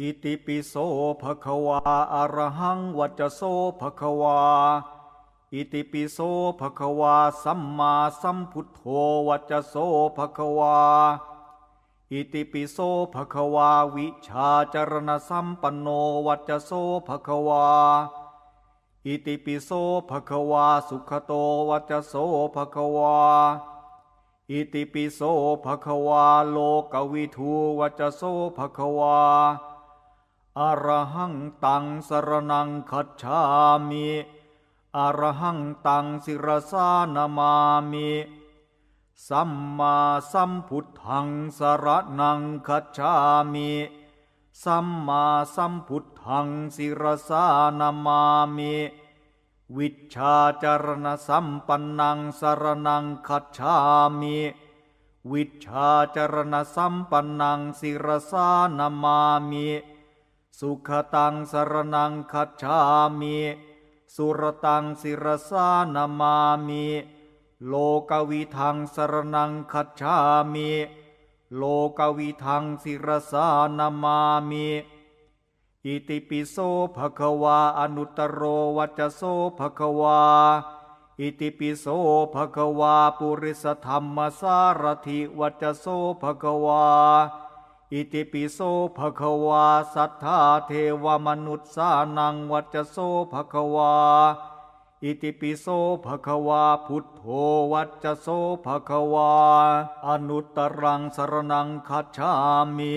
อิติปิโสภะคะวาอะระหังวัจจโสภะคะวา อิติปิโสภะคะวาสัมมาสัมพุทโธวัจจโสภะคะวา อิติปิโสภะคะวาวิชาจรณสัมปันโนวัจจโสภะคะวา อิติปิโสภะคะวาสุขโตวัจจโสภะคะวาอิติปิโสภะคะวาโลกวิทูวัจจโสภะคะวา อรหังตังสรนังคัจฉามิอรหังตังสิรสานามามิสัมมาสัมพุทธังสรนังคัจฉามิสัมมาสัมพุทธังสิรสานามามิวิชาจารณสัมปันนังสรนังคัจฉามิวิชชาจารณสัมปันนังสิรสานามามิ สุขตังสรนังคัจฉามิสุรตังสิรสานามามิ โลกวิทังสรนังคัจฉามิ โลกวิทังสิรสานามามิ อิติปิโสภะคะวาอนุตตรโรวัจจโสภะคะวา อิติปิโสภะคะวาปุริสธรรมสารถิวัจจโสภะคะวา อิติปิโสภะคะวาสัทธาเทวมนุษย์สานังวัจโสภะคะวา อิติปิโสภะคะวาพุทโธวัจโสภะคะวา อนุตตรังสรนังคัจฉามิ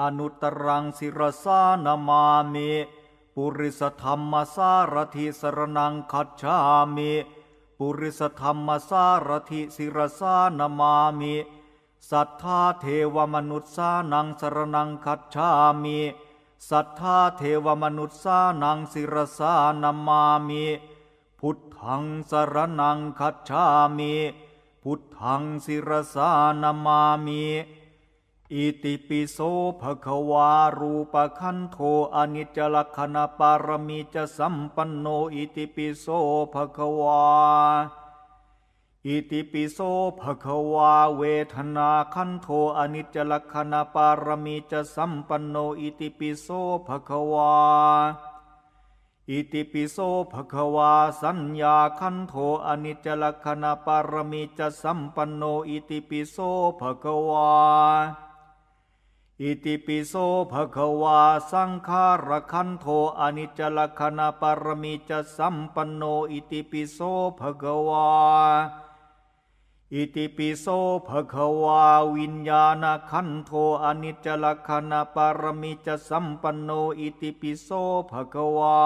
อนุตตรังสิรสานามามิปุริสธรรมสารถิสรนังคัจฉามิปุริสธรรมสารถิสิรสานามามิ สัทธาเทวมนุษย์สานังสรนังคัจฉามิสัทธาเทวมนุษย์สานังสิรสานามามิ พุทธังสรนังคัจฉามิ พุทธังสิรสานามามิ อิติปิโสภควารูปขันโธอนิจจลักขณปารมีจะสัมปันโนอิติปิโสภควา อิติปิโสภะคะวาเวทนาขันโธอนิจจลักขณปารมีจะสัมปันโนอิติปิโสภะคะวา อิติปิโสภะคะวาสัญญาขันโธอนิจจลักขณปารมีจะสัมปันโนอิติปิโสภะคะวา อิติปิโสภะคะวาสังขารขันโธอนิจจลักขณปารมีจะสัมปันโนอิติปิโสภะคะวา อิติปิโสภะคะวาวิญญาณขันโธอนิจจลักขณปารมีจสัมปันโนอิติปิโสภะคะวา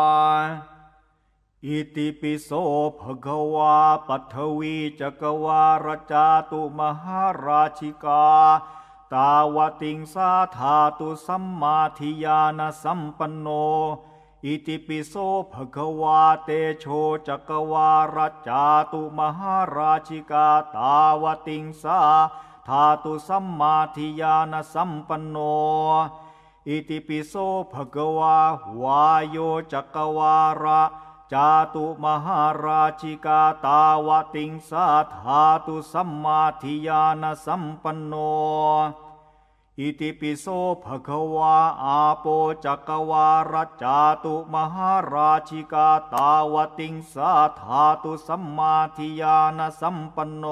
อิติปิโสภะคะวาปัทวีจักวาลจาตุมหาราชิกา ตาวติงสาธาตุสัมมาทิยานะสัมปันโน อิติปิโสภะคะวาเตโชจักวาลจาตุมหาราชิกาตาวติงสาธาตุสัมมาทิยานสัมปันโน อิติปิโสภะคะวาวายโยจักวาระจาตุมหาราชิกาตาวติงสาธาตุสัมมาทิยานสัมปันโน อิติปิโสภะคะวาอาโปจักวาระจาตุมหาราชิกาตาวติงสาธาตุสัมมาทิยานสัมปันโน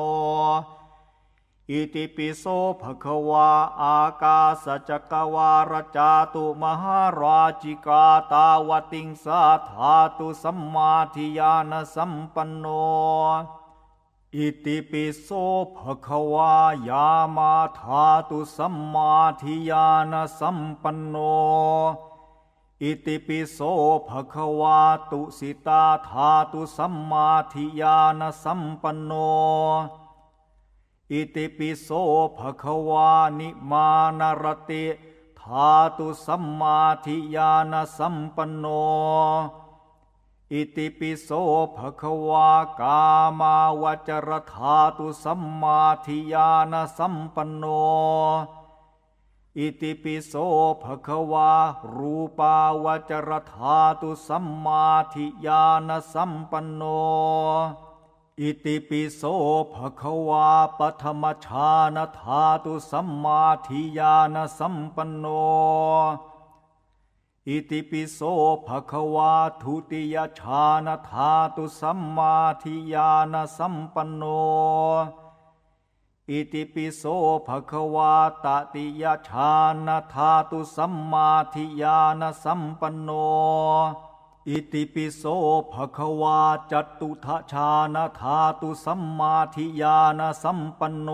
อิติปิโสภะคะวาอากาสจักวาระจาตุมหาราชิกาตาวติงสาธาตุสัมมาทิยานสัมปันโน อิติปิโสภควายามาธาตุสัมมาทิยานะสัมปันโน อิติปิโสภควาตุสิตาธาตุสัมมาทิยานะสัมปันโน อิติปิโสภควานิมานารติธาตุสัมมาทิยานะสัมปันโน อิติปิโสภะคะวากามาวจรธาตุสัมมาทิยานสัมปันโน อิติปิโสภะคะวา รูปาวจรธาตุสัมมาทิยานสัมปันโน อิติปิโสภะคะวาปฐมฌานธาตุสัมมาทิยานสัมปันโน อิติปิโสภะคะวาทุติยชานธาตุสัมมาทิญาณสัมปันโน อิติปิโสภะคะวาตติยชานธาตุสัมมาทิญาณสัมปันโน อิติปิโสภะคะวาจตุทชานธาตุสัมมาทิญาณสัมปันโน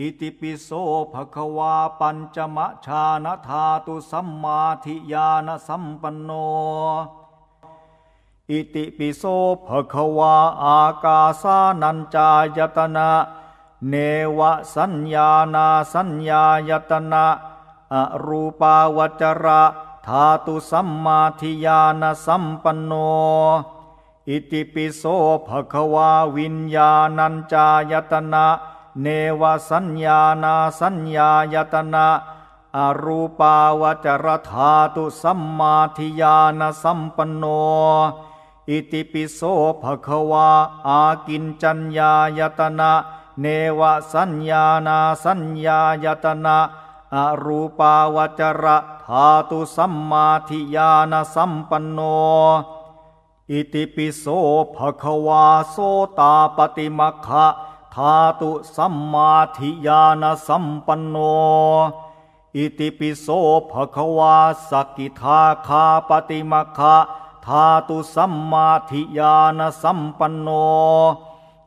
อิติปิโสภควาปัญจมะชานธาตุสัมมาทิญาณสัมปันโน อิติปิโสภควาอากาสานัญจายตนะเนวสัญญานาสัญญายตนะอรูปาวจระธาตุสัมมาทิญาณสัมปันโน อิติปิโสภควาวิญญาณัญจายตนะ เนวสัญญานาสัญญายตนะอรูปาวจรธาตุสัมมาทิญาณสัมปันโน อิติปิโสภควาอากินจัญญายตนะเนวสัญญานาสัญญายตนะอรูปาวจรธาตุสัมมาทิญาณสัมปันโน อิติปิโสภควาโสตาปฏิมัคคะ ธาตุสัมมาทิญาณสัมปันโน อิติปิโสภควาสกิทาคาปฏิมัคคะธาตุสัมมาทิญาณสัมปันโน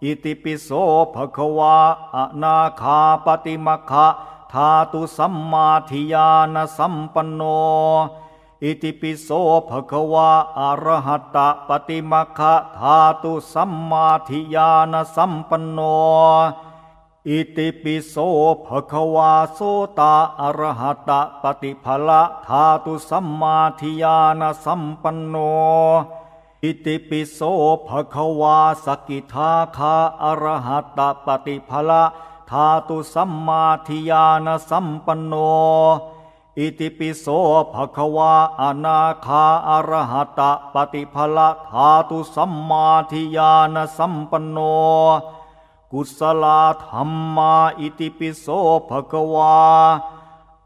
อิติปิโสภควาอนาคาปฏิมัคคะธาตุสัมมาทิญาณสัมปันโน อิติปิโสภะคะวาอะระหะตะปฏิมัคะธาตุสัมมาทิญาณสัมปันโน อิติปิโสภะคะวาโสตาอะระหะตะปฏิภละธาตุสัมมาทิญาณสัมปันโน อิติปิโสภะคะวาสกิทาคาอะระหะตะปฏิภละธาตุสัมมาทิญาณสัมปันโน อิติปิโสภะคะวาอนาคาอรหะตะปฏิภละธาตุสัมมาทิญาณสัมปันโน กุศลธรรมาอิติปิโสภะคะวา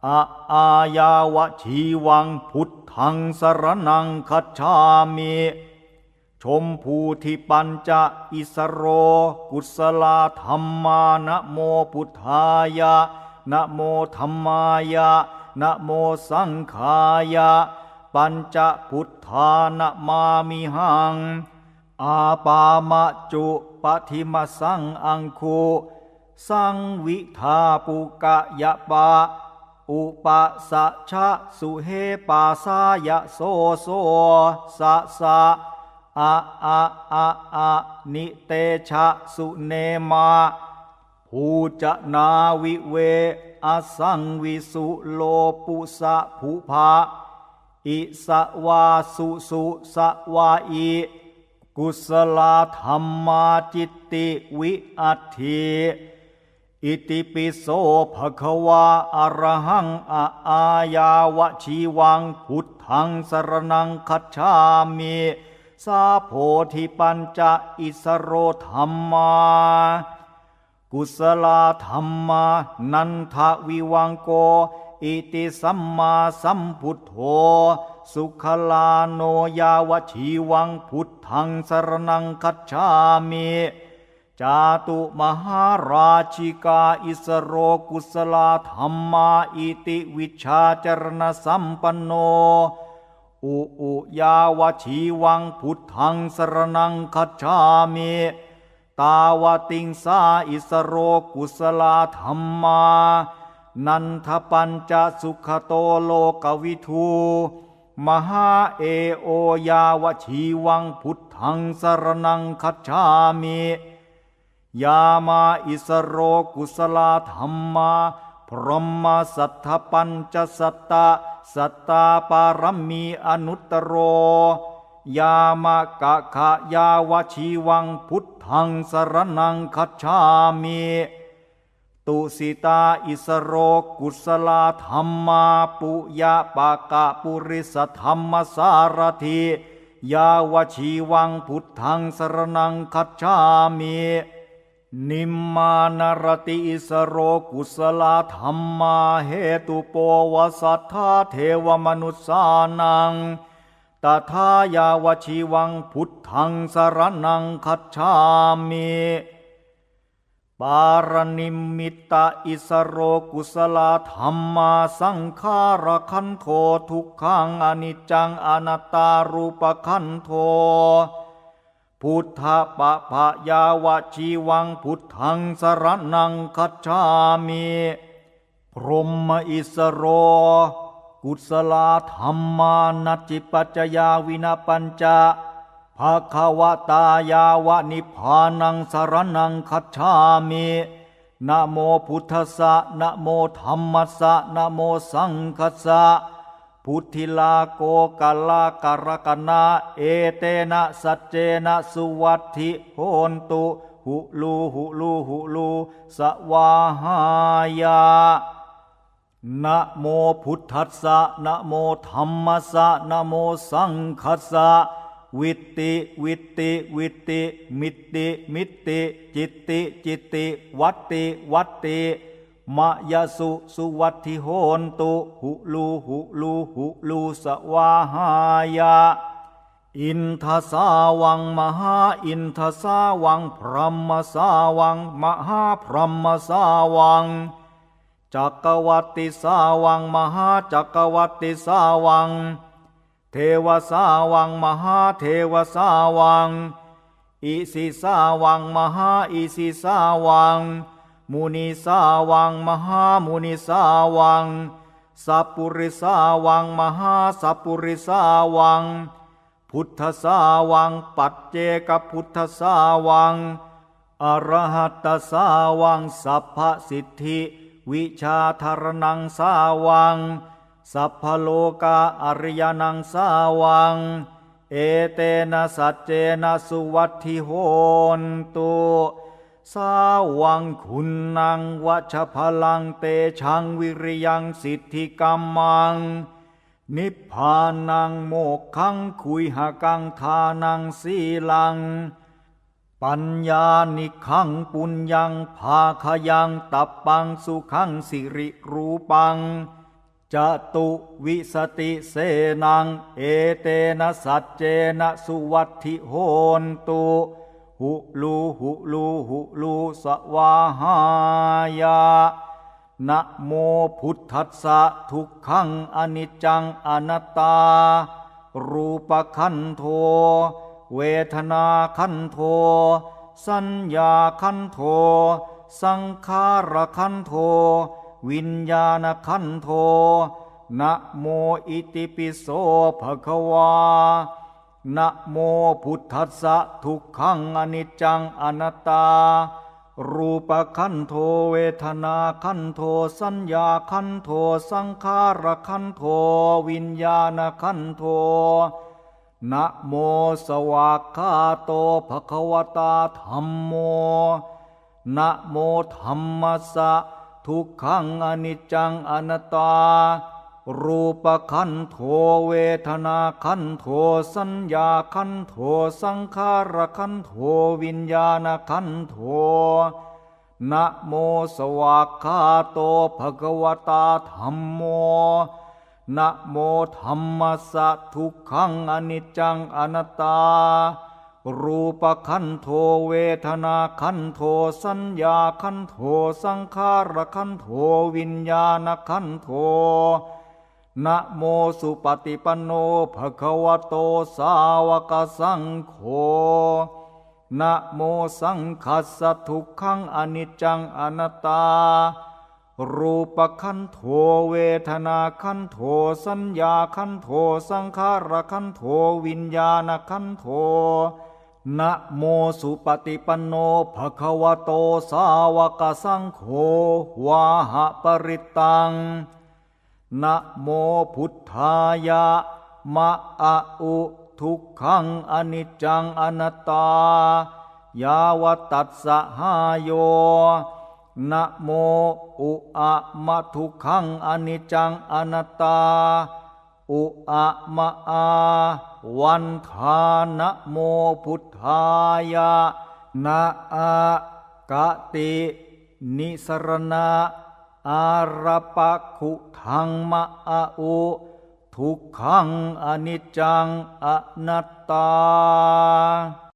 อะอายาวชีวังพุทธังสรนังคัจฉามิชมภูทิปัญจะอิสโร กุศลธรรมานะโมพุทธายะนะโมธรรมายะ นะโมสังขายะ ปัญจพุทธานะมามิหัง อาปามะจุปฏิมสังอังคูสังวิทาปุกะยะปะ อุปสัชะสุเฮปาสายะโซโซสะสะอะอะอะอะนิเตชะสุเนมาภูจนาวิเว อสังวิสุโลปุสะภุภาอิสวาสุสุสวาอีกุศลธรรมาจิตติวิอัตถิอิติปิโสภควาอรหังอะอายาวชีวังพุทธังสรนังคัจฉามิสาโพธิปัญจอิสโรธรรมา กุศลธรรมานันทวิวังโก อิติสัมมาสัมพุทโธ สุขลาโนยาวชีวังพุทธังสรนังคัจฉามิจาตุมหาราชิกาอิสโรกุศลาธรรมาอิติวิชาจรณสัมปันโน อุอุยาวชีวังพุทธังสรนังคัจฉามิ ตาวติงสาอิสโรกุศลาธรรมา นันทปัญจสุขโตโลกวิทูมหาเอโอยาวชีวังพุทธังสรนังคัจฉามิ ยามาอิสโรกุศลาธรรมา พรหมสัทธปัญจสัตตะสัตตาปารมีอนุตตโร ยามากะขะยาวชีวังพุทธังสรนังคัจฉามิตุสิตาอิสโรกุศลาธรรมาปุยะปากะปุริสธรรมสารถิยาวชีวังพุทธังสรนังคัจฉามินิมมานรติอิสโรกุสลาธรรมาเหตุโปวสัทธาเทวมนุษสานัง ตถายาวชีวังพุทธังสรนังคัจฉามิปารณิมมิตาอิสโรกุสลธรรมาสังขารคันโททุกขังอนิจจังอนัตตารูปคันโทพุทธปะพะยาวชีวังพุทธังสรนังคัจฉามิพรหมอิสโร กุศลธรรมานัจิปัจจยาวินาปัญจภาคาวตายาวนิพพานังสรนังคัจฉามินะโมพุทธัสสะนะโมธรรมัสสะนะโมสังคัสสะพุทธิลาโกกาลาการกนาเอเตนะสัจเจนะสุวัตถิโหนตุหุลูหุลูหุลูสวาหายา นะโมพุทธัสสะนะโมธรรมัสสะนะโมสังคัสสะวิตติวิตติวิตติมิตติมิตติจิตติจิตติวัตติวัตติมะยะสุสุวัตถิโหนตุหุลูหุลูหุลูสวาหายาอินทสาวังมหาอินทสาวังพรหมสาวังมหาพรหมสาวัง จักรวัติสาวังมหาจักรวัติสาวัง เทวสาวังมหาเทวสาวัง อิสิสาวังมหาอิสิสาวัง มุนีสาวังมหามุนีสาวัง สัพปุริสาวังมหาสัพปุริสาวัง พุทธสาวังปัจเจกพุทธสาวัง อรหัตสาวังสัพพสิทธิ วิชาธารนังสาวัง สัพพโลกาอริยนังสาวัง เอเตนะสัจเจนะสุวัตถิโหนตุสาวังคุณนังวัชพลังเตชังวิริยังสิทธิกรรมัง นิพพานังโมกขังคุยหกังทานังสีลัง ปัญญานิขังปุญญังภาคยังตับปังสุขังสิริรูปังจตุวิสติเสนัง เอเตนะสัจเจนะสุวัตถิโหนตุหุลูหุลูหุลูสวาหายานะโมพุทธัสสะทุกขังอนิจจังอนัตตา รูปขันโท เวทนาขันโท สัญญาขันโท สังขารขันโท วิญญาณขันโทนะโมอิติปิโสภะคะวานะโมพุทธัสสะทุกขังอนิจจังอนัตตา รูปขันโทเวทนาขันโทสัญญาขันโทสังขารขันโทวิญญาณขันโท นะโมสวากขาโตภะคะวตาธรรมโม นะโมธรรมัสสะทุกขังอนิจจังอนัตตา รูปขันโทเวทนาขันโทสัญญาขันโทสังขารขันโทวิญญาณขันโทนะโมสวากขาโตภะคะวตาธรรมโม นะโมธรรมสะทุกขังอนิจจังอนัตตา รูปขันโทเวทนาขันโทสัญญาขันโทสังขารขันโทวิญญาณขันโทนะโมสุปฏิปันโนภะคะวะโตสาวกสังโฆนะโมสังคัสสะทุกขังอนิจจังอนัตตา รูปขันโทเวทนาขันโทสัญญาขันโทสังขารขันโทวิญญาณขันโทนะโมสุปฏิปันโนภะคะวะโตสาวกสังโฆวาหะปริตตังนะโมพุทธายะมะอะอุทุกขังอนิจจังอนัตตายาวตัสสะหายโย นะโมอุอะมะทุกขังอนิจจังอนัตตา อุอะมะอา วันทานะโมพุทธายะนะอะกตินิสรณะอารปักขุทังมะอาอุทุกขังอนิจจังอนัตตา